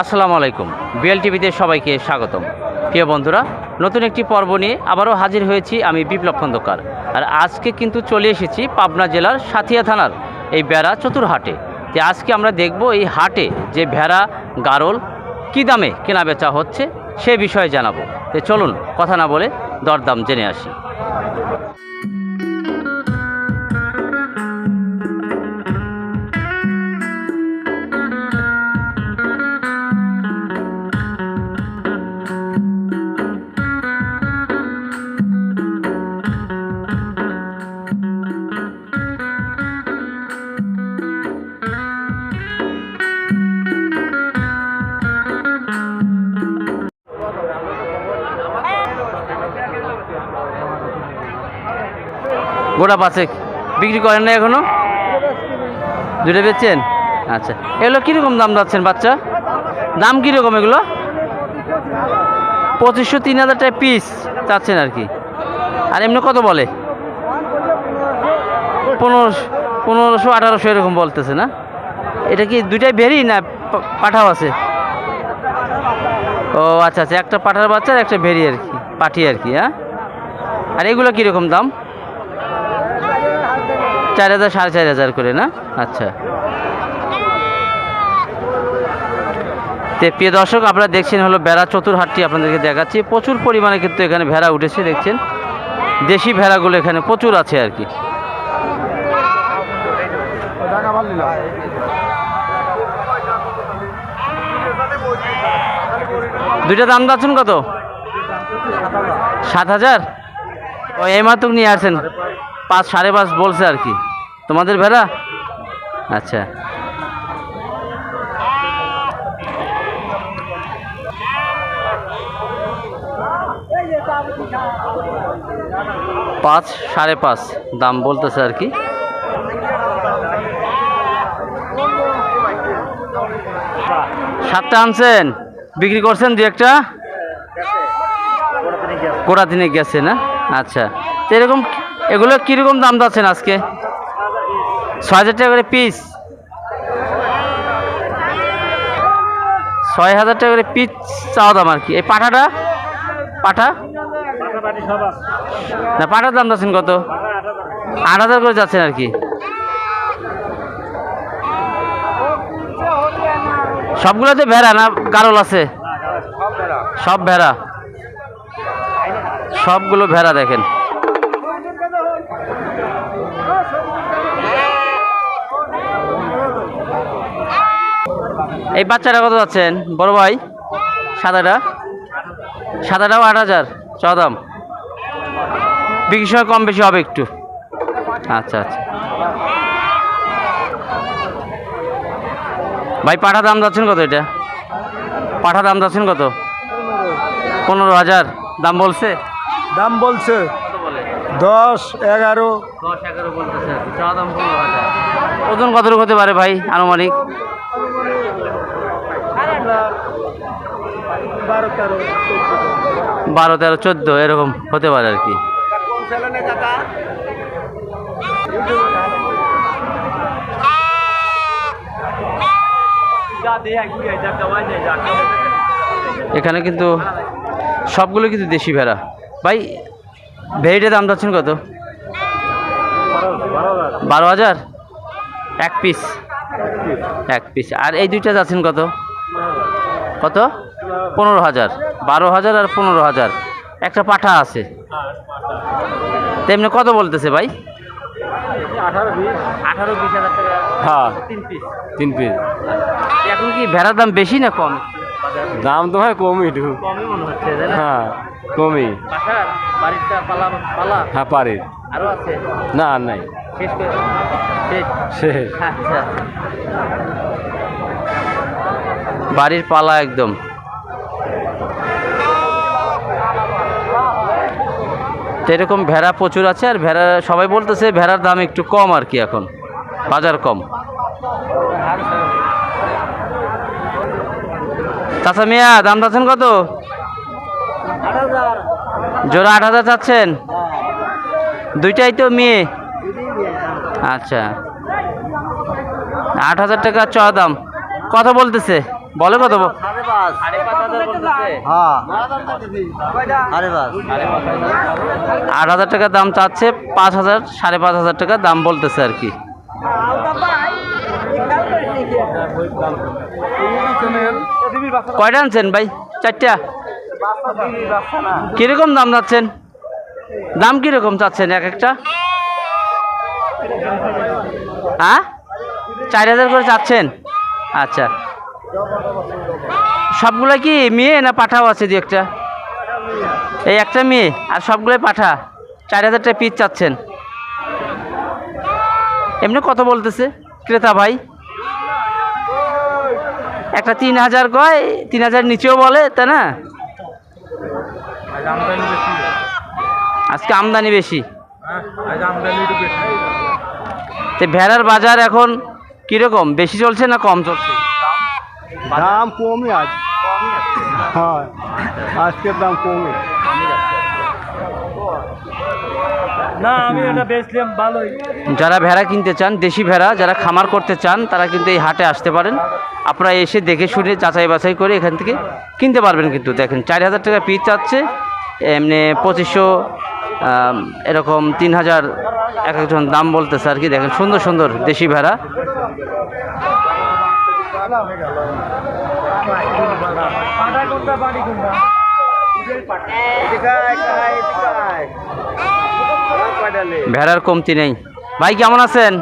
আসসালামু আলাইকুম। বিএল টিভিতে সবাইকে স্বাগতম। প্রিয় বন্ধুরা, নতুন একটি পর্ব নিয়ে আবারও হাজির হয়েছি আমি বিপ্লব খন্দকার। আর আজকে কিন্তু চলে এসেছি পাবনা জেলার সাথিয়া থানার এই বেড়া চতুরহাটে। যে আজকে আমরা দেখব এই হাটে যে ভেড়া, গারল কী দামে কেনা বেচা হচ্ছে সে বিষয়ে জানাব। তো চলুন, কথা না বলে দরদাম জেনে আসি। গোটা পাঁচেক বিক্রি করেন না এখনও? দুটো বেচছেন? আচ্ছা। এগুলো কীরকম দাম যাচ্ছেন বাচ্চা? দাম কীরকম এগুলো? পঁচিশশো তিন হাজার টাকা পিস চাচ্ছেন আর কি। আর এমনি কত বলে? পনেরোশো পনেরোশো, আঠারোশো এরকম বলতেছে না? এটা কি দুইটাই বেরি না পাঠাও আছে? ও আচ্ছা আচ্ছা একটা পাঠার বাচ্চা আর একটা ভেরি আর কি, পাঠি আর কি হ্যাঁ? আর এগুলো কীরকম দাম? চার হাজার, সাড়ে চার হাজার করে, না? আচ্ছা। প্রিয় দর্শক, আপনারা দেখছেন হলো ভেড়া চতুরহাটটি আপনাদেরকে দেখাচ্ছি। প্রচুর পরিমাণে কিন্তু এখানে ভেড়া উঠেছে, দেখছেন? দেশি ভেড়াগুলো এখানে প্রচুর আছে আর কি। দুইটা দাম যাচ্ছেন কত? সাত হাজার? ও এইমাত্র নিয়ে আসছেন পাঁচ, সাড়ে পাঁচ বলছে আর কি। তোমাদের ভেড়া? আচ্ছা। পাঁচ, সাড়ে পাঁচ দাম বলতেছে আর কি। সাতটা আনছেন? বিক্রি করছেন দু একটা? গোড়া দিনে গেছে। না? আচ্ছা। এরকম এগুলো কীরকম দাম যাচ্ছেন আজকে? ছয় হাজার টাকা করে পিস ছয় হাজার টাকা করে পিস চাওয়া দাম আর কি। এই পাঠাটা? পাঠা? না, পাঠার দাম যাচ্ছেন কত? আট হাজার করে যাচ্ছেন আর কি। সবগুলোতে ভেড়া না গারল আছে? সব ভেড়া। সবগুলো ভেড়া দেখেন। এই বাচ্চাটা কত যাচ্ছেন? বড় ভাই? সাদাটা? সাদাটাও আট হাজার। চ দাম? বিক্রি সময় কম বেশি হবে একটু। আচ্ছা আচ্ছা। ভাই পাঠা দাম যাচ্ছেন কত এটা? পাঠা দাম যাচ্ছেন কত? পনেরো হাজার। দাম বলছে? দাম বলছে দশ এগারো। দশ এগারো বলতেছে ওজন কতটুকু হতে পারে ভাই আনুমানিক? বারো তেরো চোদ্দ। এরকম হতে পারে আর কি। এখানে কিন্তু সবগুলো কিন্তু দেশি ভেড়া। ভাই ভেড়িটার দাম যাচ্ছেন কত? বারো হাজার? এক পিস এক পিস আর এই দুইটা যাচ্ছেন কত? কত? পনেরো হাজার। বারো হাজার আর পনেরো হাজার। একটা পাঠা আছে। তেমনি কত বলতেছে ভাই? আঠারো বিশ। হাজার টাকা। হ্যাঁ। তিন পিস তিন পিস এখন কি ভেড়ার দাম বেশি না কম? দাম তো হয় কমই একটু। কমই মনে হচ্ছে হ্যাঁ কমই। বাড়িটা পালা পালা। হ্যাঁ পারি আরও আছে? না আর নাই। শেষ শেষ। শেষ। আচ্ছা। বাড়ির পালা একদম। এরকম ভেড়া প্রচুর আছে, আর ভেড়া, সবাই বলতেছে ভেড়ার দাম একটু কম আর কি এখন, বাজার কম। চাচা মিয়া, দাম চাচ্ছেন কত? জোড়া আট হাজার চাচ্ছেন? দুইটাই তো মেয়ে। আচ্ছা। আট হাজার টাকা চ দাম। কত বলতেছে। বলে কত ব- আরে বাস আট হাজার টাকা দাম চাচ্ছে পাঁচ হাজার সাড়ে পাঁচ হাজার টাকা দাম বলতেছে আর কি। কয়টা আনছেন ভাই? চারটা? কীরকম দাম যাচ্ছেন দাম কীরকম চাচ্ছেন এক একটা? হ্যাঁ? চার হাজার করে চাচ্ছেন? আচ্ছা। সবগুলো কি মেয়ে না পাঠাও আছে দু একটা? এই একটা মেয়ে, আর সবগুলোই পাঠা। চার হাজার টাকা পিস চাচ্ছেন। এমনি কত বলতেছে, ক্রেতা ভাই। একটা তিন হাজার কয়, তিন হাজার নিচেও বলে, তাই না? আজকে আমদানি বেশি। তো ভেড়ার বাজার এখন কীরকম? বেশি চলছে না কম চলছে? দাম কমই আছে হ্যাঁ আজকের দাম কমই। না আমি এটা বেচলাম ভালোই। যারা ভেড়া কিনতে চান দেশি ভেড়া যারা খামার করতে চান তারা কিন্তু এই হাটে আসতে পারেন। আপনারা এসে দেখে শুনে যাচাই বাছাই করে এখান থেকে কিনতে পারবেন কিন্তু। দেখেন চার হাজার টাকা পিস চাচ্ছে এমনি পঁচিশশো এরকম তিন হাজার এক একজন দাম বলতেছে আর কি। দেখেন সুন্দর সুন্দর দেশি ভেড়া। ভেড়ার কমতি নেই। ভাই কেমন আছেন?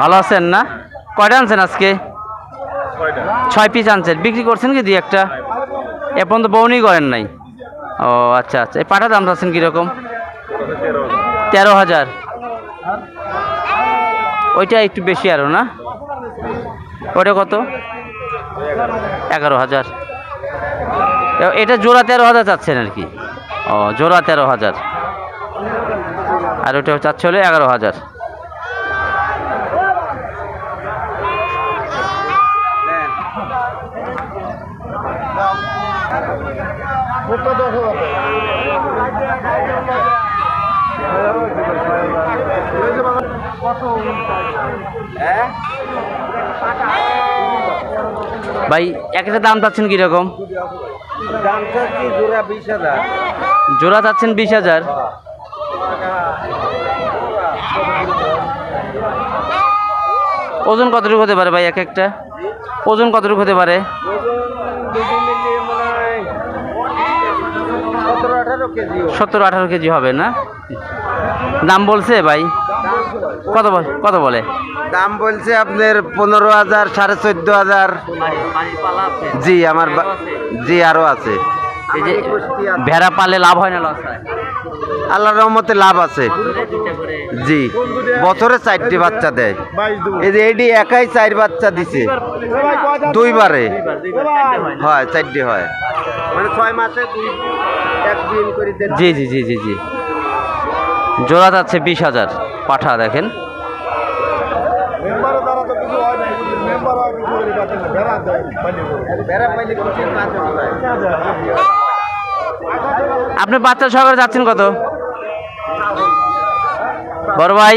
ভালো আছেন না? কয়টা আনছেন আজকে? ছয় পিস আনছেন। বিক্রি করছেন কি দুই একটা? এ পর্যন্ত বউনি করেন নাই। ও আচ্ছা আচ্ছা। এই পাঠা দাম চাচ্ছেন কীরকম? তেরো হাজার। ওইটা একটু বেশি আরও না? ওইটা কত? এগারো হাজার। এটা জোড়া তেরো হাজার চাচ্ছেন আর কি? ও, জোড়া তেরো হাজার। আর ওটা চাচ্ছে হলো এগারো হাজার। ভাই একটা দাম চাচ্ছেন কীরকম? জোড়া চাচ্ছেন বিশ হাজার। ওজন কতটুকু হতে পারে ভাই এক একটা? ওজন কতটুকু হতে পারে? সতেরো আঠারো কেজি সত্তর আঠারো কেজি হবে না? দাম বলছে ভাই? কত বল- কত বলে? দাম বলছে আপনার পনেরো হাজার সাড়ে চোদ্দ হাজার। জি আমার জি আরও আছে। এই যে ভেড়া পালে লাভ হয় না লস হয়? আল্লাহর রহমতে লাভ আছে। জি বছরে চারটি বাচ্চা দেয়। এই যে এডি একাই চার বাচ্চা দিছে। দুইবারে। হয় চারটি হয়। মানে ছয় মাসে জি জি জি জি জি। জোড়া যাচ্ছে বিশ হাজার। পাঠা দেখেন। বেড়া পাইলে খুশির কাজ হয় আপনি বাচ্চা সহকারে যাচ্ছেন কত? বড় ভাই।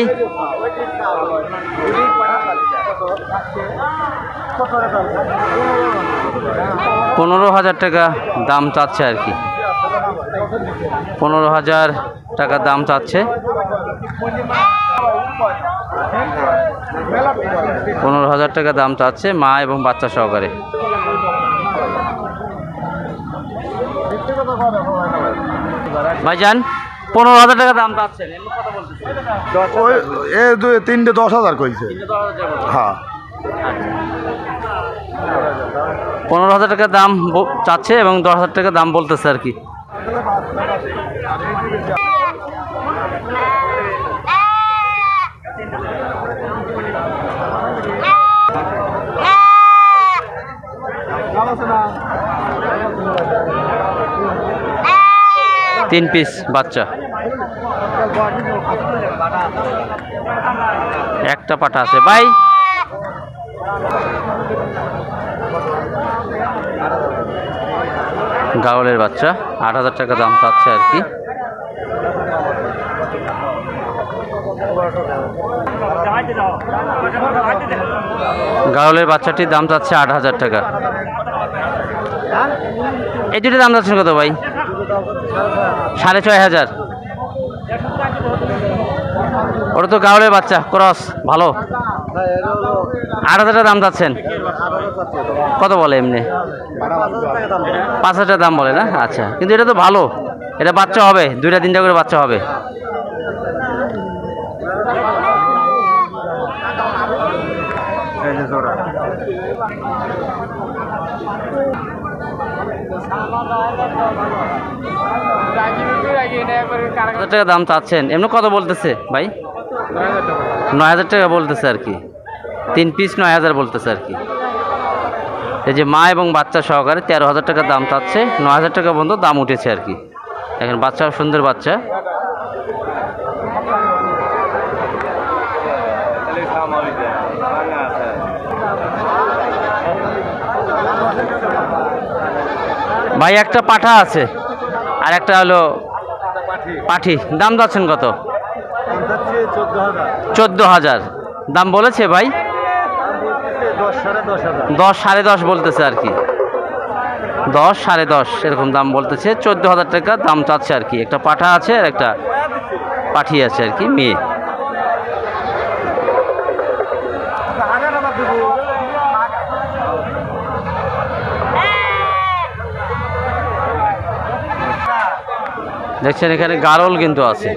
পনেরো হাজার টাকা দাম চাচ্ছে আর কি। পনেরো হাজার টাকা দাম চাচ্ছে। পনেরো হাজার টাকা দাম চাচ্ছে মা এবং বাচ্চা সহকারে। ভাইজান পনেরো হাজার টাকা দাম চাচ্ছেন তিনটে দশ হাজার কইছে। হ্যাঁ। পনেরো হাজার টাকা দাম চাচ্ছে এবং দশ হাজার টাকা দাম বলতেছে আর কি। তিন পিস বাচ্চা। একটা পাঠা আছে। ভাই। গাওলের বাচ্চা। আট হাজার টাকা দাম পাচ্ছে আর কি। গারলের বাচ্চাটির দাম চাচ্ছে আট হাজার টাকা। এই দুটোর দাম যাচ্ছেন কত ভাই? সাড়ে ছয় হাজার। ওটা তো গাওলের বাচ্চা, ক্রস, ভালো। আট হাজার দাম যাচ্ছেন কত বলে এমনি? পাঁচ হাজার দাম বলে না? আচ্ছা কিন্তু এটা তো ভালো। এটা বাচ্চা হবে, দুইটা তিনটা করে বাচ্চা হবে। হাজার টাকা দাম চাচ্ছেন। এমনি কত বলতেছে ভাই? নয় হাজার টাকা বলতেছে আর কি। তিন পিস নয় হাজার বলতেছে আর কি। এই যে মা এবং বাচ্চা সহকারে তেরো হাজার টাকা দাম চাচ্ছে। ন হাজার টাকা পর্যন্ত দাম উঠেছে আর কি। এখন বাচ্চা, সুন্দর বাচ্চা। ভাই, একটা পাঠা আছে। আর একটা হলো পাঠি। দাম যাচ্ছেন কত? চোদ্দ হাজার। দাম বলেছে ভাই? দশ সাড়ে দশ বলতেছে আর কি। দশ সাড়ে দশ, এরকম দাম বলতেছে। চোদ্দ হাজার টাকা দাম চাচ্ছে আর কি। একটা পাঠা আছে আর একটা পাঠি আছে আর কি, মেয়ে। দেখছেন, এখানে গারল কিন্তু আছে।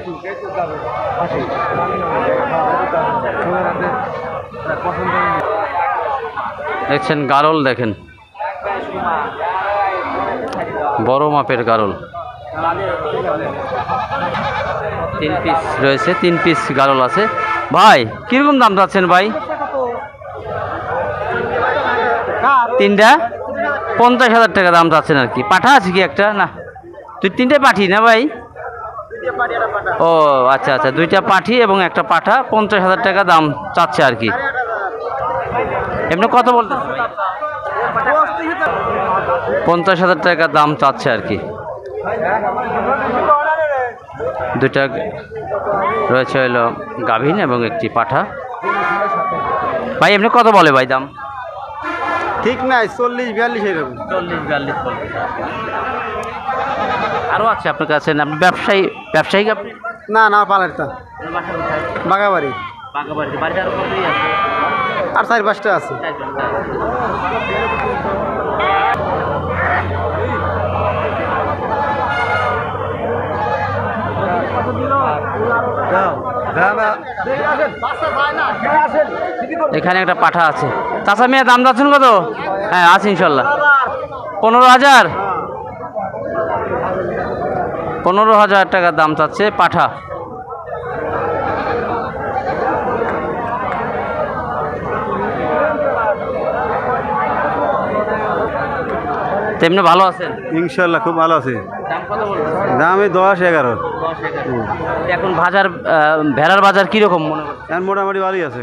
দেখছেন, গারল দেখেন। বড় মাপের গারল। তিন পিস রয়েছে, তিন পিস গারল আছে। ভাই, কীরকম দাম যাচ্ছেন ভাই? তিনটা? পঞ্চাশ হাজার টাকা দাম যাচ্ছেন আর কি। পাঠা আছে কি একটা? না। তুই তিনটে পাঠি না ভাই? ও আচ্ছা আচ্ছা দুইটা পাঠি এবং একটা পাঠা পঞ্চাশ হাজার টাকা দাম চাচ্ছে আর কি। এমনি কত বলতে পঞ্চাশ হাজার টাকা দাম চাচ্ছে আর কি। দুইটা রয়েছে হলো গাভীন এবং একটি পাঠা। ভাই এমনি কত বলে ভাই দাম? ঠিক নাই চল্লিশ বিয়াল্লিশ এরকম চল্লিশ বিয়াল্লিশ আরও আছে আপনার কাছে? আপনি ব্যবসায়ী ব্যবসায়িক আপনি? না না পালারটা। বাগাবাড়ি বাগাবাড়িতে বাড়িতে আরও আছে? আর চার পাঁচটা আছে। এখানে একটা পাঠা আছে। চাষা মেয়ে দাম যাচ্ছেন কত? হ্যাঁ আছে ইনশাল্লাহ। পনেরো হাজার? পনেরো হাজার টাকা দাম চাচ্ছে পাঠা। তেমনি ভালো আছেন? ইনশাল্লাহ খুব ভালো আছে। দাম এই দশ এগারো। এখন বাজার ভেড়ার বাজার কীরকম মনে এখন মোটামুটি ভালোই আছে।